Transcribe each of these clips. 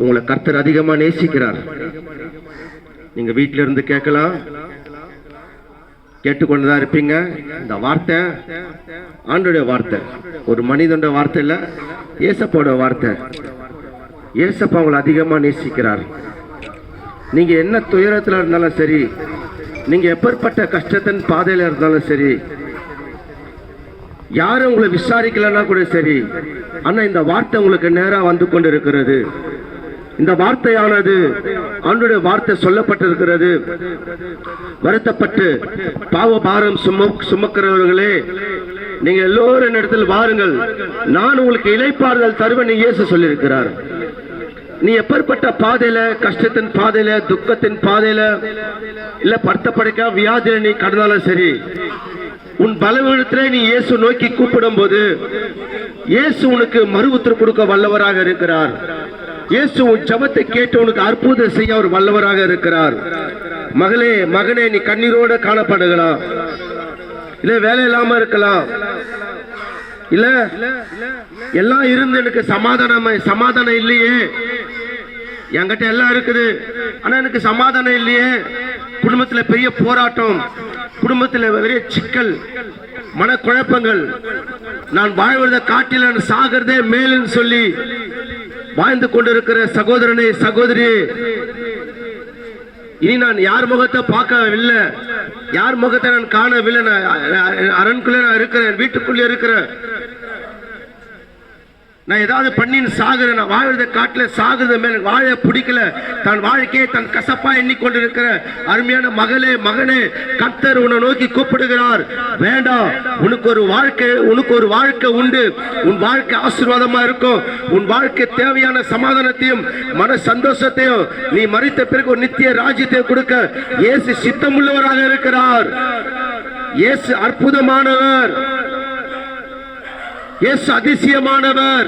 உங்களை கர்த்தர் அதிகமா நேசிக்கிறார். நீங்க வீட்டில இருந்து கேட்கலாம். கேட்டுக்கொண்டுதான் இருப்பீங்க. இந்த வார்த்தை ஆண்டுடைய வார்த்தை. ஒரு மனிதனோட வார்த்தை இல்ல ஏசப்பாவோட வார்த்தை. ஏசப்பா உங்களை அதிகமா நேசிக்கிறார். நீங்க என்ன துயரத்துல இருந்தாலும் சரி நீங்க எப்பேற்பட்ட கஷ்டத்தின் பாதையில இருந்தாலும் சரி யாரும் உங்களை விசாரிக்கலன்னா கூட சரி ஆனா இந்த வார்த்தை உங்களுக்கு நேரா வந்து கொண்டு இருக்கிறது இந்த வார்த்தையானது ஆண்டுடைய வார்த்தை சொல்லப்பட்டிருக்கிறது. வருத்தப்பட்டு பாவ பாரம் சுமக்கிறவர்களே நீங்க எல்லோரும் இடத்தில் வாருங்கள். நான் உங்களுக்கு இலைப்பாறுதல் தருவேன் இயேசு சொல்லியிருக்கிறார். நீ எப்பேற்பட்ட பாதையில கஷ்டத்தின் பாதையில துக்கத்தின் பாதையில இல்ல படுத்த படுக்க வியாதியில நீ கடந்தாலும் சரி உன் பலவீனத்திலே நீ இயேசு நோக்கி கூப்பிடும் போது இயேசு உனக்கு மறு உத்தரவு கொடுக்க வல்லவராக இருக்கிறார். இயேசு உன் ஜபத்தை கேட்டு உனக்கு அற்புதம் செய்ய அவர் வல்லவராக இருக்கிறார். மகளே மகனே நீ கண்ணீரோட காணப்படுகலாம். இல்ல வேலை இல்லாம இருக்கலாம். இல்ல எல்லாம் இருந்து எனக்கு சமாதானம் சமாதானம் இல்லையே. என்கிட்ட எல்லாம் இருக்குது. ஆனா எனக்கு சமாதானம் இல்லையே. குடும்பத்துல பெரிய போராட்டம் குடும்பத்துல பெரிய சிக்கல் மனக்குழப்பங்கள். நான் வாழ்வதை காட்டில் நான் சாகிறதே மேலுன்னு சொல்லி வாழ்ந்து கொண்டிருக்கிற சகோதரனே சகோதரி. இனி நான் யார் முகத்தை பார்க்கவில்லை. யார் முகத்தை நான் காணவில்லை. நான் அரண்குள்ளே நான் இருக்கிறேன் வீட்டுக்குள்ளே இருக்கிறேன். நான் ஏதாவது பண்ணி சாகுறேன் நான் வாழ்றதை காட்டுல சாகுறத மேல வாழ பிடிக்கல. தன் வாழ்க்கையை தன் கசப்பா எண்ணிக்கொண்டிருக்கிற அருமையான மகளே மகனே கர்த்தர் உன்னை நோக்கி கூப்பிடுகிறார். வேண்டாம் உனக்கு ஒரு வாழ்க்கை உனக்கு ஒரு வாழ்க்கை உண்டு. உன் வாழ்க்கை ஆசீர்வாதமா இருக்கும். உன் வாழ்க்கை தேவையான சமாதானத்தையும் மன சந்தோஷத்தையும் நீ மறித்த பிறகு ஒரு நித்திய ராஜ்யத்தை கொடுக்க இயேசு சித்தமுள்ளவராக இருக்கிறார். இயேசு அற்புதமானவர். எஸ் அதிசயமானவர்.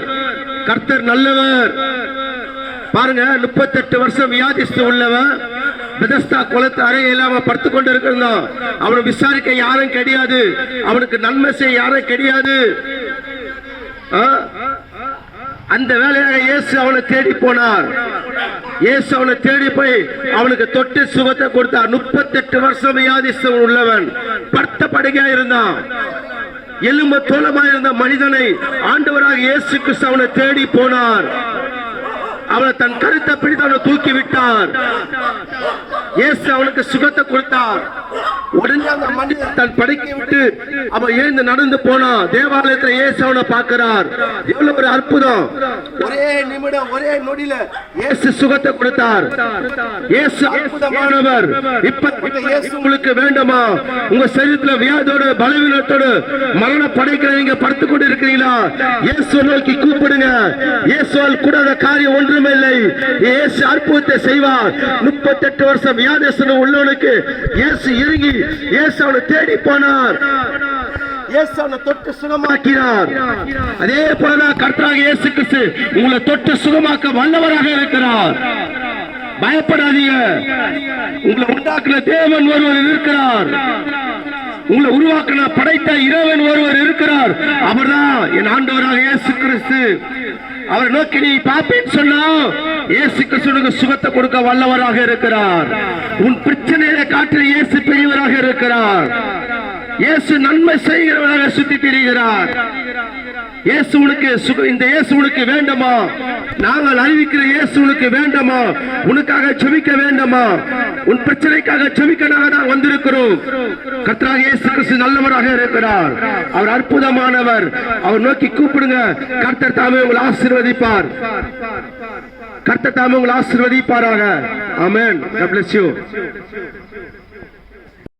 கர்த்தர் நல்லவர். பாருங்க முப்பத்தெட்டு வருஷம் வியாதிஸ்து உள்ளவன் பெதஸ்தா குளத்து அறையை இல்லாம படுத்து கொண்டு இருக்கிறான் அவனை விசாரிக்க யாரும் கிடையாது. அவனுக்கு நன்மை செய்ய யாரும் கிடையாது. ஆ? அந்த வேலையாக இயேசு அவனை தேடி போனார். இயேசு அவனை தேடி போய் அவனுக்கு தொட்டு சுகத்தை கொடுத்தார். முப்பத்தெட்டு வருஷம் வியாதிஸ்து உள்ளவன் படுத்த படுகையா இருந்தான். எலும்ப தோலமா இருந்த மனிதனை ஆண்டவராக இயேசு கிறிஸ்து அவனை தேடி போனார். அவனை தன் கருத்தை பிடித்து அவனை தூக்கி விட்டார். இயேசு அவனுக்கு சுகத்தை கொடுத்தார். உடனே அந்த மனிதன் தன் படைக்கை விட்டு அவன் எழுந்து நடந்து போனான் தேவாலயத்துல இயேசு அவனை பார்க்கிறார். எவ்வளவு ஒரு அற்புதம். ஒரே நிமிடம் ஒரே நொடியில இயேசு சுகத்தை கொடுத்தார். இயேசு அற்புதமானவர். இப்ப இயேசு உங்களுக்கு வேண்டுமா? உங்க சரீரத்துல வியாதியோட பலவீனத்தோடு மரண படைக்கிற நீங்க படுத்து கொண்டு இருக்கிறீங்களா இயேசு நோக்கி கூப்பிடுங்க. இயேசுவால் கூடாத காரியம் ஒன்றுமே இல்லை. இயேசு அற்புதத்தை செய்வார். முப்பத்தெட்டு வருஷம் வியாதேசனம் உள்ளவனுக்கு இயேசு இறங்கி இயேசு அவனை தேடி போனார். இயேசு தொட்டு சுகமாக்கிறார். அதே போலதான் கர்த்தராக இயேசு கிறிஸ்து உங்களை தொட்டு சுகமாக்க வல்லவராக இருக்கிறார். பயப்படாதீங்க. உங்களை உண்டாக்குன தேவன் ஒருவர் இருக்கிறார். உங்களை உருவாக்கின படைத்த இறைவன் ஒருவர் இருக்கிறார். அவர்தான் என் ஆண்டவராக இயேசு கிறிஸ்து. அவர் நோக்கி நீ பாப்பேன்னு சொன்னா இயேசு கிறிஸ்துவுக்கு சுகத்தை கொடுக்க வல்லவராக இருக்கிறார். உன் பிரச்சனையை காட்டில் இயேசு பெரியவராக இருக்கிறார். இயேசு நன்மை செய்கிறவராக சுத்தி திரிகிறார் இயேசு உனக்கு சுக இந்த இயேசு உனக்கு வேண்டுமா? நாங்கள் அறிவிக்கிற இயேசு உனக்கு வேண்டுமா? உனக்காக செபிக்க வேண்டுமா? உன் பிரச்சனைக்காக செபிக்க நாங்கள் தான் வந்திருக்கிறோம். கத்ராக இயேசு நல்லவராக இருக்கிறார். அவர் அற்புதமானவர். அவர் நோக்கி கூப்பிடுங்க. கர்த்தர் தாமே உங்களை ஆசீர்வதிப்பார். கர்த்தர் தாமே உங்களை ஆசீர்வதிப்பாராக. ஆமென். God bless you.